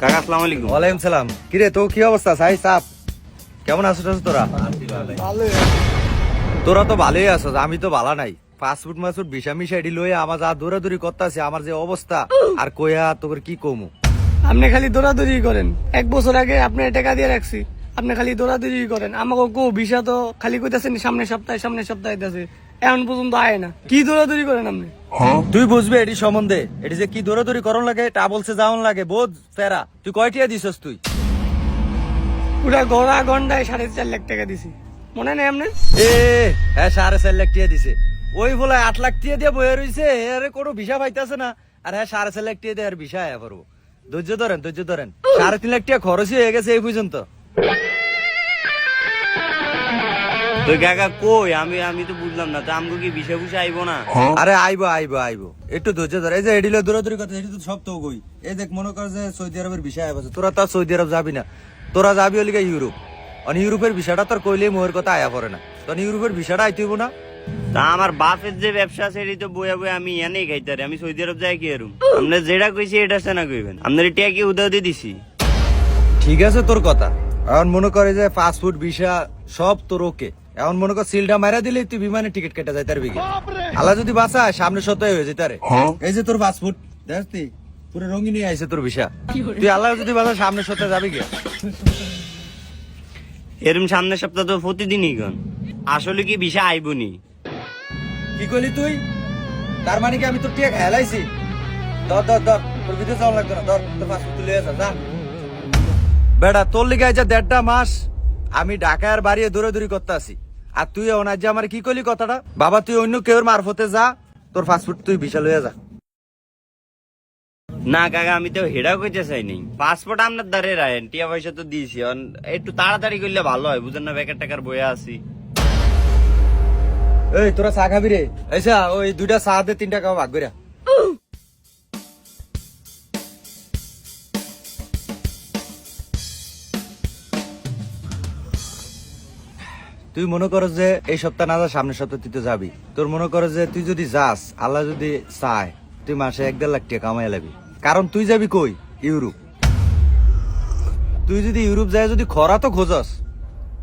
কাকা আসসালামু আলাইকুম। ওয়ালাইকুম সালাম। কিরে তো কি অবস্থা? সাই সাপ। কেমন আছো টাছো তোরা? তোরা তো ভালোই আছো আমি তো ভালো নাই। ফাস্টফুড লয়ে আমার যা দৌড়াদৌড়ি করতেছে আমার যে অবস্থা আর কইয়া তোর কি কমু? আপনি খালি দৌড়াদৌড়ি করেন। এক বছর আগে আপনি টাকা দিয়ে রাখছি আপনি খালি দৌড়াদৌড়ি করেন। আমাকে কো ভিসা তো খালি কইতাছেন সামনের সপ্তাহে সামনের সপ্তাহে দিতেছে। এখন পর্যন্ত আয় না। কি দৌড়াদৌড়ি করেন আপনি? তুই বুঝবি এটি সম্বন্ধে। এটি যে কি দৌড়াদৌড়ি করন লাগে তা বলছে যাওন লাগে বোধ ফেরা। তুই কয়টিয়া দিছস তুই? পুরা গড়া গন্ডায় সাড়ে চার লাখ টাকা দিছি। মনে নেই আপনার? এ হ্যাঁ সাড়ে চার লাখ টিয়া দিছে। ওই বলে আট লাখ টিয়া দিয়ে বয়ে রইছে আরে কোনো ভিসা পাইতেছে না। আর হ্যাঁ সাড়ে চার লাখ টিয়া দিয়ে আর ভিসা আয়া পারব ধৈর্য ধরেন ধৈর্য ধরেন। সাড়ে তিন লাখ টিয়া খরচই হয়ে গেছে এই পর্যন্ত। তুই কাকা কই? আমি আমি তো বুঝলাম না। তো কি বিষয় বুঝে আইবো না? আরে আইবো আইবো আইবো। একটু ধৈর্য ধর। এই যে এডিলে দৌড়াদৌড়ি কথা এটি তো সব তো গই এই দেখ মনে কর যে সৌদি আরবের ভিসা আয়া পাচ্ছে তোরা তো আর সৌদি আরব যাবি না। তোরা যাবি হলিকা ইউরোপ। আর ইউরোপের ভিসাটা তোর কইলে মোহের কথা আয়া পড়ে না। তখন ইউরোপের ভিসাটা আইতে হইবো না। তা আমার বাপের যে ব্যবসা আছে এটি তো বইয়া বইয়া আমি এনেই খাইতারি আমি সৌদি আরব যাই কি এরম আপনার যেটা কইছি এটা সে না কইবেন। আপনার টিয়া কি দিয়ে দিছি? ঠিক আছে তোর কথা। এখন মনে করে যে ফাস্টফুড ভিসা সব তোর ওকে। এখন মনে কর সিলটা মারা দিলে তুই বিমানে টিকিট কেটে যায় তার বিঘে আল্লাহ যদি বাসা সামনে সপ্তাহে হয়ে যেতে রে এই যে তোর ফাস্টফুড দেখ তুই পুরো রঙিনী আইছে তোর ভিসা। তুই আল্লাহ যদি বাসা সামনে সপ্তাহে যাবি গে এরম সামনের সপ্তাহ তো প্রতিদিনই গন আসলে কি বিষয় আইবো নি কি করলি তুই? তার মানে কি আমি তোর টিয়া খেলাইছি ধর ধর ধর তোর ভিতরে যাওয়া লাগতো না ধর তোর ফাস্টফুড তুলে আসা যা বেটা তোর লিগে যা দেড়টা মাস আমি ঢাকার বাড়িয়ে দৌড়ে দৌড়ি করতে আসি আর তুই ওনার যে আমার কি করলি কথাটা? বাবা তুই অন্য কেউর মারফতে যা তোর ফাস্টফুড তুই বিশাল হয়ে যা। না কাকা আমি তো হেডা কইতে চাইনি পাসপোর্ট আপনার দ্বারে রায় টিয়া পয়সা তো দিয়েছি। একটু তাড়াতাড়ি করলে ভালো হয় বুঝেন না ব্যাকেট টাকার বয়ে আসি এই তোরা চা খাবি রে? চা ওই দুইটা চা দে তিনটা খাওয়া ভাগ করিয়া তুই মনে করো যে এই সপ্তাহ না যা সামনের সপ্তাহ তুই তো যাবি। তোর মনে করো যে তুই যদি যাস, আল্লাহ যদি চায়, তুই মাসে এক দেড় লাখ টাকা কামাই লাবি। কারণ তুই যাবি কই? ইউরোপ। তুই যদি ইউরোপ যায়, যদি খরা তো খোঁজস,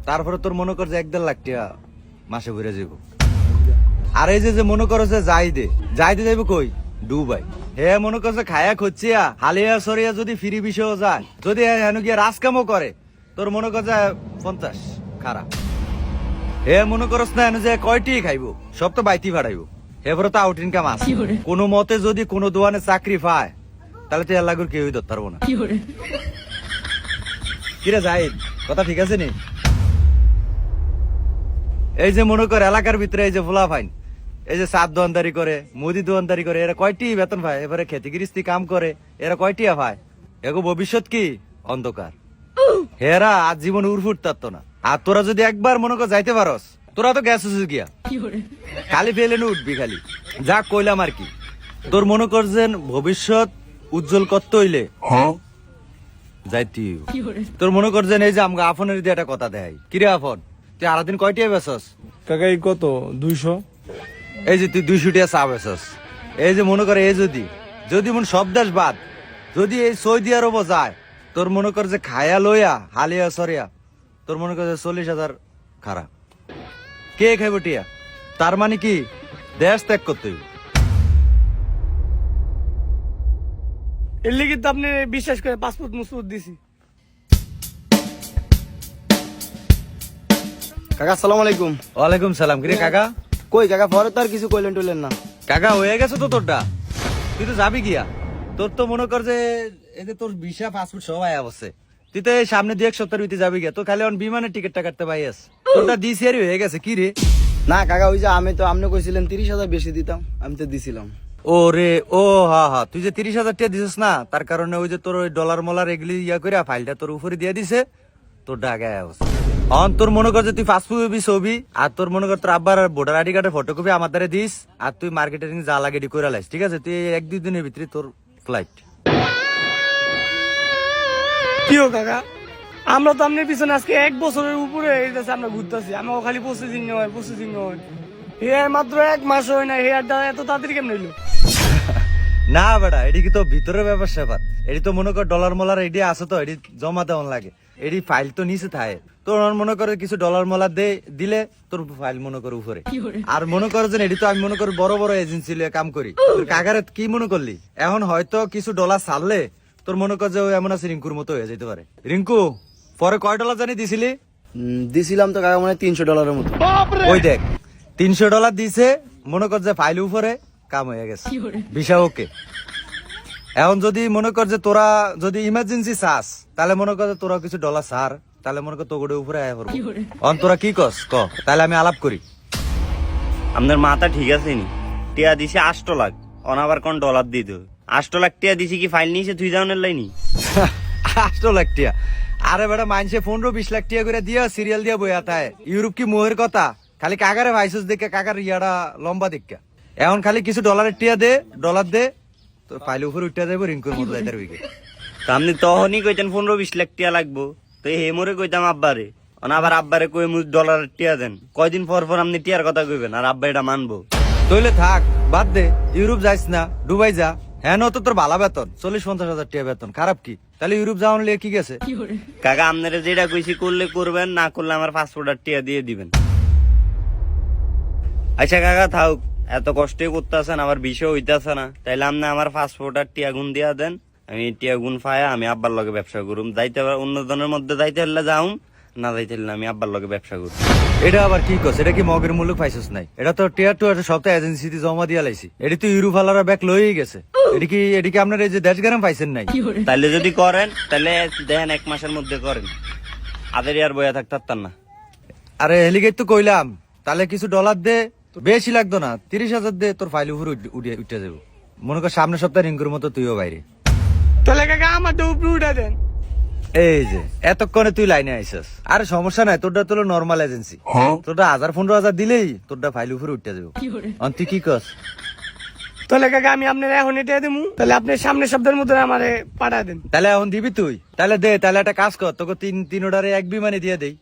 তারপরে তোর মনে কর যে এক দেড় লাখ টাকা মাসে ঘুরে যাব। আর এই যে মনে করো যে যাই দে যাই দে যাইব কই? ডুবাই হে মনে করছে খায়া খুঁজছিয়া হালিয়া সরিয়া যদি ফিরি বিষয় যায়, যদি হেন গিয়ে রাজকামও করে, তোর মনে কর যে পঞ্চাশ, খারাপ। হে মনে করস না হেন যে কয়টি খাইবো? সব তো বাইতি ভাড়াইবো এবারে তো আউট ইনকাম আছে। কোনো মতে যদি কোনো দোকানে চাকরি পায় তাহলে তুই আল্লাহর কেউই ধরতে পারব না। কিরে? জাহিদ কথা ঠিক আছে নি? এই যে মনে কর এলাকার ভিতরে এই যে ফোলা ফাইন এই যে সাত দোয়ানদারি করে মুদি দোয়ানদারি করে এরা কয়টি বেতন পায়? এবারে খেতে গৃহস্থি কাম করে এরা কয়টি পায়? এগো ভবিষ্যৎ কি? অন্ধকার। হেরা আজ জীবন উড়ফুট না। আর তোরা যদি একবার মনে কর যাইতে পারস তোরা তো গ্যাস গিয়া। খালি ফেলে নে উঠবি খালি। যা কইলাম আর কি। তোর মনে কর যে ভবিষ্যৎ উজ্জ্বল করতে হইলে যাইতি তোর মনে কর যে এই যে আমাকে আফনের দিয়ে একটা কথা দেয়। কিরে আফন তুই আরাদিন কয়টিয়া বেসস কাকা এই কত? দুইশো? এই যে তুই দুইশো টিয়া চা বেসস এই যে মনে করে এই যদি। যদি মন সব দেশ বাদ যদি এই সৌদি আরব যায় তোর মনে কর যে খায়া লইয়া হালিয়া সরিয়া তোর মনে কর যে চল্লিশ হাজার খারাপ। কে খাইব টিয়া? তার মানে কি? দেশ ত্যাগ করতে হইব। এর লিগে তো আপনি বিশ্বাস করে পাসপোর্ট মুসপোর্ট দিছি। কাকা সালাম আলাইকুম। ওয়ালাইকুম সালাম। কিরে কাকা? কই কাকা পরে তো আর কিছু কইলেন টইলেন না। কাকা হয়ে গেছে তো তোরটা। তুই তো যাবি গিয়া। তোর তো মনে কর যে যে তোর ভিসা পাসপোর্ট সব আয়া বসে। তুই তো সামনে দুই এক সপ্তাহের ভিতরে যাবি গিয়া। তো খালি অন বিমানের টিকিটটা কাটতে পাইয়াস তোরটা দিসিয়ারি হয়ে গেছে কি রে? না কাকা ওই যে আমি তো আপনি কইছিলেন তিরিশ হাজার বেশি দিতাম আমি তো দিছিলাম। ও রে ও হা হা তুই যে তিরিশ হাজার টাকা দিছিস না তার কারণে ওই যে তোর ওই ডলার মলার এগুলি ইয়া করে ফাইলটা তোর উপরে দিয়ে দিছে তোর ডাগায় অবস্থা অন তোর মনে কর যে তুই পাসপোর্ট হবি ছবি আর তোর মনে কর তোর আব্বার ভোটার আইডি কার্ডের ফটোকপি আমার দ্বারা দিস আর তুই মার্কেটিং যা লাগে এডি করে লাইস ঠিক আছে? তুই এক দুই দিনের ভিতরে তোর ফ্লাইট কি হো কাকা? আমরা তো আপনার পিছনে আজকে এক বছরের উপরে আমরা ঘুরতেছি। আমাকে খালি প্রসেসিং হয় প্রসেসিং হয়। হেয়ার মাত্র এক মাস হয় না হেয়ার দ্বারা এত তাড়াতাড়ি কেমন হইল? না বেটা এটি কি তো ভিতরের ব্যাপার স্যাপার? এটি তো মনে কর ডলার মলার এটি আছে তো এটি জমা দেওয়ান লাগে। এটি ফাইল তো নিচে থাকে। তোর মনে করে কিছু ডলার মলার দে দিলে তোর ফাইল মনে করে উপরে। আর মনে করো যে এটি তো আমি মনে করি বড় বড় এজেন্সি লিয়ে কাম করি। তোর কাকারে কি মনে করলি? এখন হয়তো কিছু ডলার ছাড়লে তোর মনে কর যে ও এমন আছে রিঙ্কুর মতো হয়ে যেতে পারে। রিঙ্কু পরে কয় ডলার জানি দিছিলি? দিছিলাম তো কাকা মানে তিনশো ডলারের মতো। ওই দেখ তিনশো ডলার দিছে মনে কর যে ফাইল উপরে কাম হয়ে গেছে। Visa okay. এখন যদি মনে কর যে তোরা যদি ইমার্জেন্সি চাস তাহলে মনে কর যে তোরা কিছু ডলার সার তাহলে মনে কর তোগড়ে উপরে আয় পড়ব অন তোরা কি কস? ক তাহলে আমি আলাপ করি। আপনার মাথা ঠিক আছে নি। টিয়া দিছে আষ্ট লাখ অনাবার কোন ডলার দিত আষ্ট লাখ টিয়া দিছি কি ফাইল নিয়েছে তুই যাওনের লাইনি আষ্ট লাখ টিয়া। আরে বেটা মাইনসে পনেরো বিশ লাখ টিয়া করে দিয়া সিরিয়াল দিয়া বইয়া তাই ইউরোপ কি মোহের কথা? খালি কাকারে ভাইসুস দেখে কাকার ইয়াটা লম্বা দেখা। এখন খালি কিছু ডলারের টিয়া দে ডলার দে তোর ফাইল উপরে উঠতে যাব রিঙ্কুর মতো যাইতার উইকে তো আপনি তখনই কইতেন পনেরো বিশ লাখ টিয়া লাগবো। তো হে মোরে কইতাম আব্বারে। অনা আবার আব্বারে কই মুজ ডলার টিয়া দেন। কয়দিন পর পর আপনি টিয়ার কথা কইবেন আর আব্বা এটা মানবো। তইলে থাক বাদ দে ইউরোপ যাইস না দুবাই যা। হ্যাঁ তো তোর ভালো বেতন চল্লিশ পঞ্চাশ হাজার টাকা বেতন খারাপ কি? তাহলে ইউরোপ যাওয়ান লিয়ে কি গেছে? কাকা আপনারা যেটা কইছি করলে করবেন না করলে আমার পাসপোর্ট আর টিয়া দিয়ে দিবেন। আচ্ছা কাকা থাক এত কষ্টই করতেছেন আমার বিষয় হইতাছে না। তাইলে আপনি আমার পাসপোর্ট আর টিয়া গুণ দিয়া দেন আমি টিয়া গুণ পায়া আমি আব্বার লগে ব্যবসা করুম। যাইতে অন্য জনের মধ্যে যাইতে হলে যাউম না যাইতে হলে আমি আব্বার লগে ব্যবসা করুম। এটা আবার কি কস? এটা কি মগের মূল্য পাইছিস নাই? এটা তো টিয়ার টু একটা সপ্তাহে এজেন্সিতে জমা দিয়া লাইছি। এটি তো ইউরোপ আলারা ব্যাগ লইই গেছে। এটি কি এটি কি আপনার এই যে দেশ গ্রাম পাইছেন নাই? তাইলে যদি করেন তাহলে দেখেন এক মাসের মধ্যে করেন। আদের আর বয়া থাকতার না। আরে হেলিগেট তো কইলাম তাহলে কিছু ডলার দে বেশি লাগতো না তিরিশ হাজার দে তোর ফাইল উপরে উঠে- উঠে উঠে যাব। মনে কর সামনের সপ্তাহে রিঙ্কুর মতো তুইও বাইরে। তাহলে কাকা আমার তো উপরে উঠা দেন। এই যে এতক্ষণে তুই লাইনে আইসস। আরে সমস্যা নাই তোরটা তো নর্মাল এজেন্সি তোরটা হাজার পনেরো হাজার দিলেই তোরটা ফাইল উপরে উঠতে যাব। অন তুই কি কস? তাহলে কাকা আমি আপনার এখন এটা দেবো তাহলে আপনি সামনের সপ্তাহের মধ্যে আমারে পাঠা দেন। তাহলে এখন দিবি তুই? তাহলে দে তাহলে একটা কাজ কর তোকে তিন তিন অর্ডারে এক বিমানে দিয়ে দেই।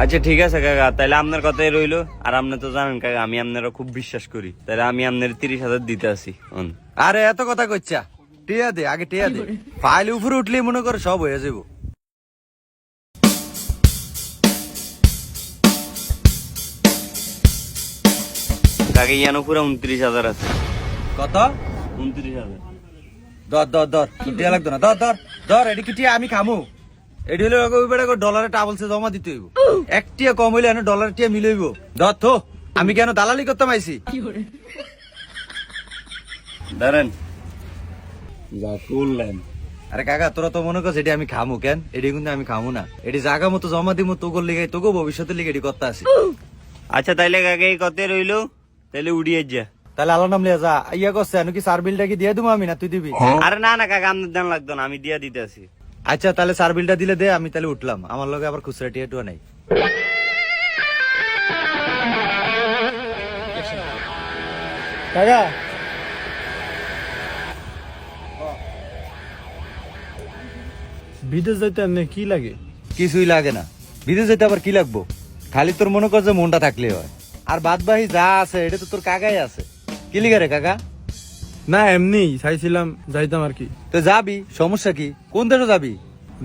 আচ্ছা ঠিক আছে কাকা তাহলে আপনার কথাই রইল। আর আপনি তো জানেন কাকা আমি আপনারা খুব বিশ্বাস করি। তাহলে আমি আপনার তিরিশ হাজার দিতে আসি অন। আরে এত কথা কইছা টিয়া দে আগে টিয়া দে। ফাইল উপরে উঠলেই মনে কর সব হয়ে যাব কাকা ইয়ানো পুরো উনত্রিশ হাজার আছে। কত? উনত্রিশ হাজার। দর দর দর টিয়া লাগতো না। দর দর দর এটি কি টিয়া আমি খামু। এটি হলে ওই বেড়া ডলারে টাবলসে জমা দিতে হইব। এক টিয়া কম হইলে এনে ডলার টিয়া মিলইব দর তো আমি কেন দালালি করতাম যা করলেন। আরে কাকা তোরা তো মনে করছ এটি আমি খামু কেন? এটি কিন্তু আমি খামু না। এটি জায়গা মতো জমা দিব তোকে লিগে তোকে ভবিষ্যতে লিগে এটি করতে আসি। আচ্ছা তাইলে কাকা এই কথাই রইল। তাহলে উড়িয়ে যা। তাহলে আল্লাহ নাম লিয়া যা। ইয়া করছে কি সার বিলটা কি দিয়ে দেবো আমি না তুই দিবি? আরে না না কাকা আপনার দাম লাগতো না আমি দিয়া দিতে আসি আচ্ছা তাহলে সার বিলটা দিলে দে আমি তাহলে উঠলাম। আমার লগে আবার খুচরা টিয়া টুয়া নাই। কাকা। বিদেশ যাইতে এমনি কি লাগে? কিছুই লাগে না। বিদেশ যেতে আবার কি লাগবো? খালি তোর মনে কর যে মনটা থাকলে হয়। আর বাদ বাহি যা আছে এটা তো তোর কাকাই আছে। কি লিখে রে কাকা? না এমনি চাইছিলাম যাইতাম আর কি। তো যাবি সমস্যা কি? কোন দেশে যাবি?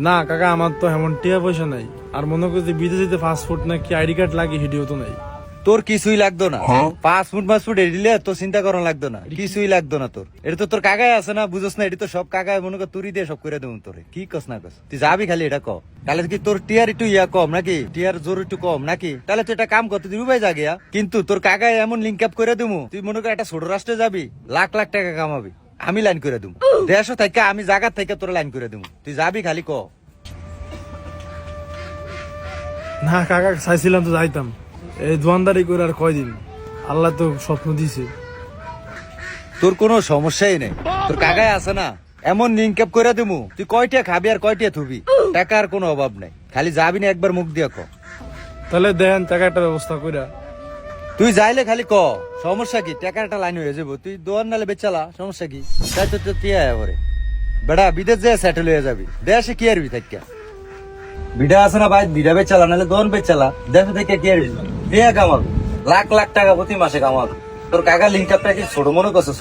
না কাকা আমার তো এমন টিয়া পয়সা নাই। আর মনে করছি বিদেশিতে পাসপোর্ট না কি আইডি কার্ড লাগে হিডিও তো নাই। তোর কিছুই লাগতো না। পাসপোর্ট মাসপোর্ট দিলে তোর চিন্তা করা লাগতো না। কিছুই লাগতো না তোর। এটা তো তোর কাকাই আছে না বুঝছ না এটা তো সব কাকায় মনে কর তুরি দিয়ে সব করে দেবো তোরে। কি কস না কস? তুই যাবি খালি এটা ক। তাহলে কি তোর টিয়ার একটু ইয়া কম নাকি? টিয়ার জোর একটু কম নাকি? তাহলে তুই একটা কাম কর তুই দুবাই যা গিয়া কিন্তু তোর কাকায় এমন লিঙ্ক আপ করে দেবো তুই মনে কর একটা ছোট রাষ্ট্রে যাবি লাখ লাখ টাকা কামাবি আমি লাইন করে দেবো। দেড়শো থেকে আমি জায়গা থেকে তোর লাইন করে দেবো। তুই যাবি খালি ক। না কাকা চাইছিলাম তো যাইতাম। এই দোয়ানদারি করে আর কয়দিন? আল্লাহ তো স্বপ্ন দিছে। তোর কোনো সমস্যাই নেই। তোর কাকায় আছে না? এমন আপ করে দেবো তুই কয়টা খাবি আর কয়টা থুবি টাকার কোনো অভাব নাই। খালি যাবি না একবার মুখ দিয়া ক। তাহলে দেন টাকা একটা ব্যবস্থা কইরা। তুই যাইলে খালি ক। সমস্যা কি? টাকার একটা লাইন হয়ে যাব। তুই দোয়ার নালে বেচালা সমস্যা কি? তাই তো টিয়া পরে বেড়া বিদেশ যে সেটেল হয়ে যাবি। দেশে কি আরবি থাকিয়া আছে না ভাই? নাহলে কি কামাবি? লাখ লাখ টাকা প্রতি মাসে কামাবি। তোর কাকা ছোট মনে করছিস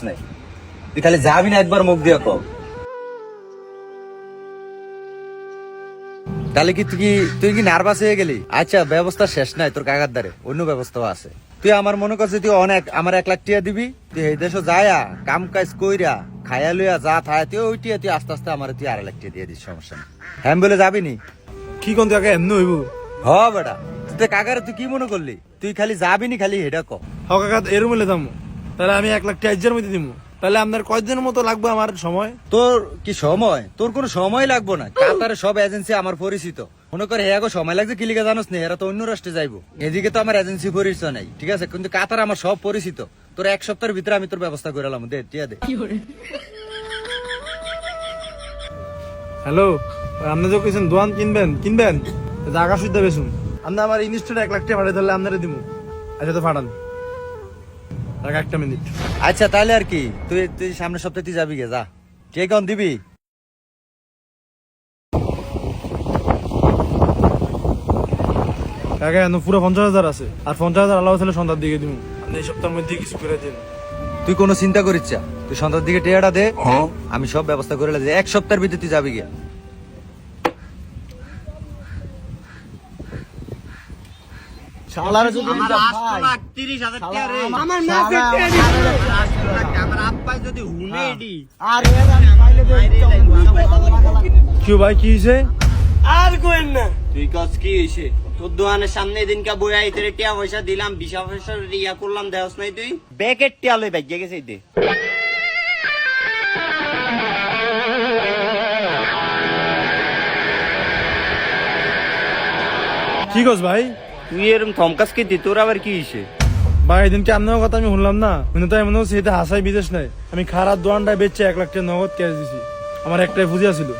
তুই খালি যাবি না, একবার মুখ দিয়ে কো তাহলে কি তুই তুই কি নার্ভাস হয়ে গেলি? আচ্ছা ব্যবস্থা শেষ নাই তোর কাকার দ্বারে। অন্য ব্যবস্থাও আছে। তুই আমার মনে করছিস তুই অনেক, আমার এক লাখ টিয়া দিবি? তুই এই দেশে যায়া, কাম কাজ কইরা, খায়া লইয়া যা থায়া, তুই ওই টিয়া তুই আস্তে আস্তে আমার তুই আড়াই লাখ টিয়া দিয়ে দিস, সমস্যা হ্যাঁ বলে যাবি নি কি কোন কাকা এমনি হইব? হ বেটা তুই কাকারে তুই কি মনে করলি? তুই খালি যাবি নি খালি হেডা ক। হ কাকা এরম হলে দাম তাহলে আমি এক লাখ টাইজের মধ্যে দিব তাহলে আপনার কয়দিনের মতো লাগবে আমার সময়? তোর কি সময়? তোর কোনো সময় লাগবো না। কাতারে সব এজেন্সি আমার পরিচিত। মনে করে হ্যাঁ গো সময় লাগছে কিলিকা জানোস না? এরা তো অন্য রাষ্ট্রে যাইবো। এদিকে তো আমার এজেন্সি পরিচয় নাই ঠিক আছে? কিন্তু কাতার আমার সব পরিচিত। তোর এক সপ্তাহের ভিতরে আমি তোর ব্যবস্থা করে এলাম দে টিয়া দে। হ্যালো? আপনি যে কইছেন দোয়ান কিনবেন কিনবেন? বেশুন আপনি আমার এক লাখ টাকা পাঠাই তাহলে আপনারা দিব আচ্ছা তো টাকা একটা মিনিট। আচ্ছা তাহলে আর কি তুই তুই সামনের সপ্তাহে তুই যাবি গে যা। কে কন দিবি? কাকা এখন পুরো পঞ্চাশ হাজার আছে। আর পঞ্চাশ হাজার আল্লাহ তাহলে সন্ধ্যার দিকে দিব আপনি এই সপ্তাহের মধ্যে কিছু করে দিন। তুই কোনো চিন্তা করিস তুই সন্ধ্যার দিকে টিয়াটা দে। আমি সব ব্যবস্থা করে এলাম। এক সপ্তাহের ভিতরে তুই যাবি গিয়া শালারে যদি আমার দিতাম, আষ্ট ভাই। লাখ তিরিশ হাজার টাকা রে আমার নাকের টিয়া দিতে হবে। আষ্ট লাখ, আমার আব্বাই যদি হুনে এডি আর এ আমি পাইলে দে, দিতাম। কি ভাই কি হয়েছে আর কোয়েন না। তুই কস কি হইছে? তোর দোকানের সামনে দিনকা বইয়া ইতরে টিয়া পয়সা দিলাম বিশা পয়সা ইয়া করলাম দেওস নাই তুই? ব্যাকেট টিয়া লই ব্যাগ গেছে দে কি কস ভাই? তুই এরম থমকাস কি দি তোর আবার কি হইছে? ভাই এদিনকে আপনার কথা আমি শুনলাম না। কিন্তু তাই মনে হচ্ছে এটা হাসাই বিদেশ নাই। আমি খারাপ দোয়ানটায় বেচে এক লাখ টাকা নগদ ক্যাশ দিছি। আমার একটাই ফুজিয়া ছিল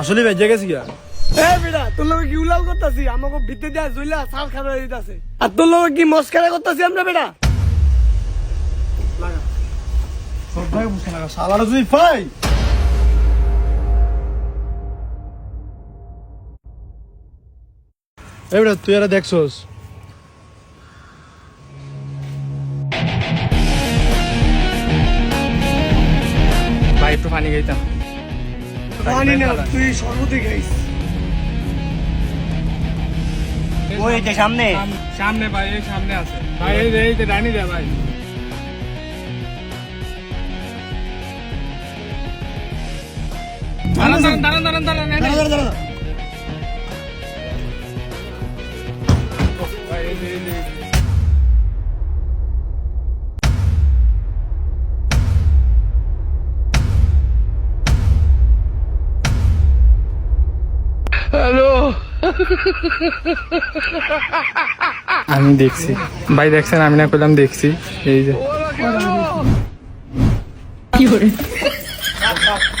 আসলে বেজে গেছি গা। বেটা তোর লগে কি উলাল করতাছি? আমাকে ভিতরে দিয়া জইলা সাল খাবে দিতাছে। আর তোর লগে কি মস্কারা করতাছি আমরা বেটা? সব ভাই বুঝতে লাগা সালারা যদি পাই এবারে তুই এরা দেখছস ভাই একটু পানি খাইতাম। জানি না তুই সর্বতি খাইস। ওই যে সামনে। সামনে ভাই এই সামনে আছে। ভাই এই যে এই যে ডানি দে ভাই। দাঁড়ান দাঁড়ান দাঁড়ান দাঁড়ান দাঁড়ান এই যে। আমি দেখছি। ভাই দেখছেন আমি না করলাম দেখছি। এই যে।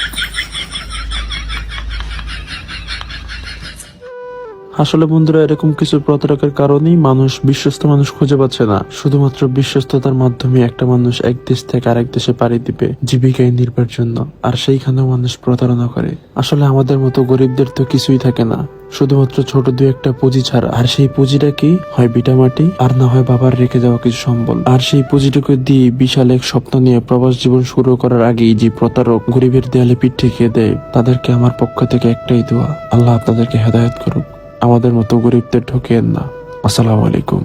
আসলে বন্ধুরা, এরকম কিছু প্রতারকের কারণেই মানুষ বিশ্বস্ত মানুষ খুঁজে পাচ্ছে না। শুধুমাত্র বিশ্বস্ততার মাধ্যমে একটা মানুষ এক দেশ থেকে আরেক দেশে পাড়ি দিবে জীবিকায় নির্ভর জন্য, আর সেইখানেও মানুষ প্রতারণা করে। আসলে আমাদের মতো গরিবদের তো কিছুই থাকে না। শুধুমাত্র ছোট দুই একটা পুঁজি ছাড়া। আর সেই পুঁজিটা কি? হয় বিটামাটি আর না হয় বাবার রেখে যাওয়া কিছু সম্বল। আর সেই পুঁজিটুকু দিয়ে বিশাল এক স্বপ্ন নিয়ে প্রবাস জীবন শুরু করার আগেই যে প্রতারক গরিবের দেয়ালে পিঠ ঠেকিয়ে দেয়, তাদেরকে আমার পক্ষ থেকে একটাই দোয়া। আল্লাহ আপনাদেরকে হেদায়ত করুক। আমাদের মতো গরিবদের ঠকিয়েন না। আসসালামু আলাইকুম।